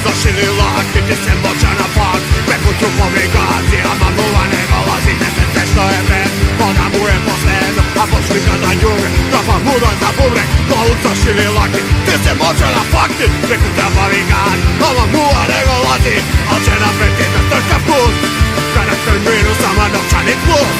muda za bubreg Glavu zašili laki, ti se moća na pak Preko trupovi gazi, a mamula ne golazi Ne se sve što je vred, ona mu je posledno A poslika za njuge, trapa muda za bubreg Glavu zašili laki, ti se moća na fakti Preko trupovi gazi, a mamula ne golazi Al će plus Karakter minus, sama novčani plus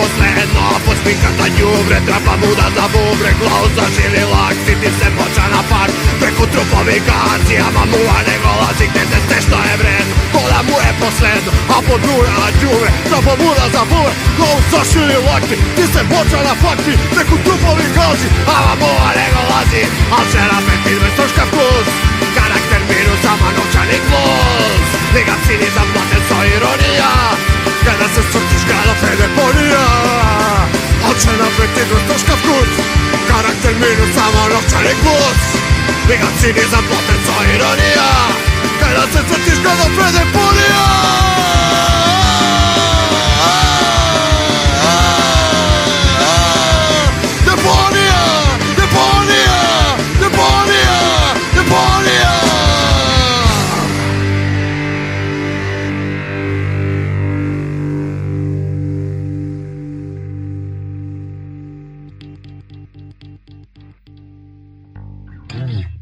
zaposleno Pospika za ljubre, trapa muda za bubre Klauza žili lak, siti se moća na par Preko trupovi garcija, mamu a ne golazi Gdje se sve što je vred, kola mu je posledno A pod mura đuvre, trapa muda za bubre Klauza žili lak, ti se moća na fakti Preko trupovi Etikus to szkawkut Charakter minus samolot czarny głód Biegać ci nie zapłatę, co ironia Teraz jest przeciwko do predepolia Mm-hmm.